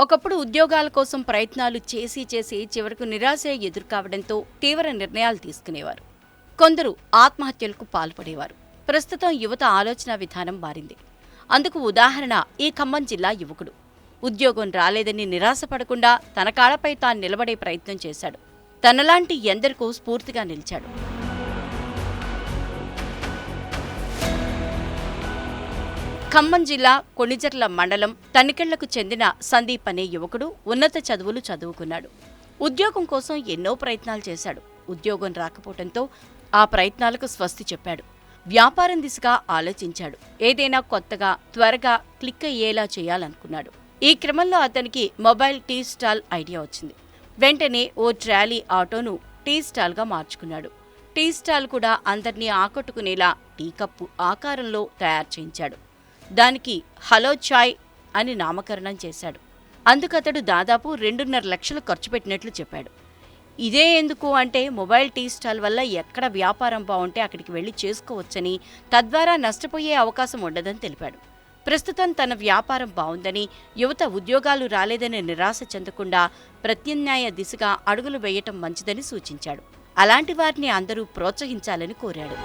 ఒకప్పుడు ఉద్యోగాల కోసం ప్రయత్నాలు చేసి చేసి చివరకు నిరాశ ఎదుర్కావడంతో తీవ్ర నిర్ణయాలు తీసుకునేవారు. కొందరు ఆత్మహత్యలకు పాల్పడేవారు. ప్రస్తుతం యువత ఆలోచన విధానం మారింది. అందుకు ఉదాహరణ ఈ ఖమ్మం జిల్లా యువకుడు. ఉద్యోగం రాలేదని నిరాశపడకుండా తన కాళ్ళపై తాను నిలబడే ప్రయత్నం చేశాడు. తనలాంటి ఎందరికో స్ఫూర్తిగా నిలిచాడు. ఖమ్మం జిల్లా కొణిజర్ల మండలం తనికెళ్ళకు చెందిన సందీప్ అనే యువకుడు ఉన్నత చదువులు చదువుకున్నాడు. ఉద్యోగం కోసం ఎన్నో ప్రయత్నాలు చేశాడు. ఉద్యోగం రాకపోవడంతో ఆ ప్రయత్నాలకు స్వస్తి చెప్పాడు. వ్యాపారం దిశగా ఆలోచించాడు. ఏదైనా కొత్తగా త్వరగా క్లిక్ అయ్యేలా చేయాలనుకున్నాడు. ఈ క్రమంలో అతనికి మొబైల్ టీ స్టాల్ ఐడియా వచ్చింది. వెంటనే ఓ ట్రాలీ ఆటోను టీ స్టాల్గా మార్చుకున్నాడు. టీ స్టాల్ కూడా అందరినీ ఆకట్టుకునేలా టీ కప్పు ఆకారంలో తయారు చేయించాడు. దానికి హలో చాయ్ అని నామకరణం చేశాడు. అందుకతడు దాదాపు రెండున్నర లక్షలు ఖర్చు పెట్టినట్లు చెప్పాడు. ఇదే ఎందుకు అంటే మొబైల్ టీ స్టాల్ వల్ల ఎక్కడ వ్యాపారం బాగుంటే అక్కడికి వెళ్ళి చేసుకోవచ్చని తద్వారా నష్టపోయే అవకాశం ఉండదని తెలిపాడు. ప్రస్తుతం తన వ్యాపారం బాగుందని యువత ఉద్యోగాలు రాలేదని నిరాశ చెందకుండా ప్రత్యామ్నాయ దిశగా అడుగులు వేయటం మంచిదని సూచించాడు. అలాంటి వారిని అందరూ ప్రోత్సహించాలని కోరాడు.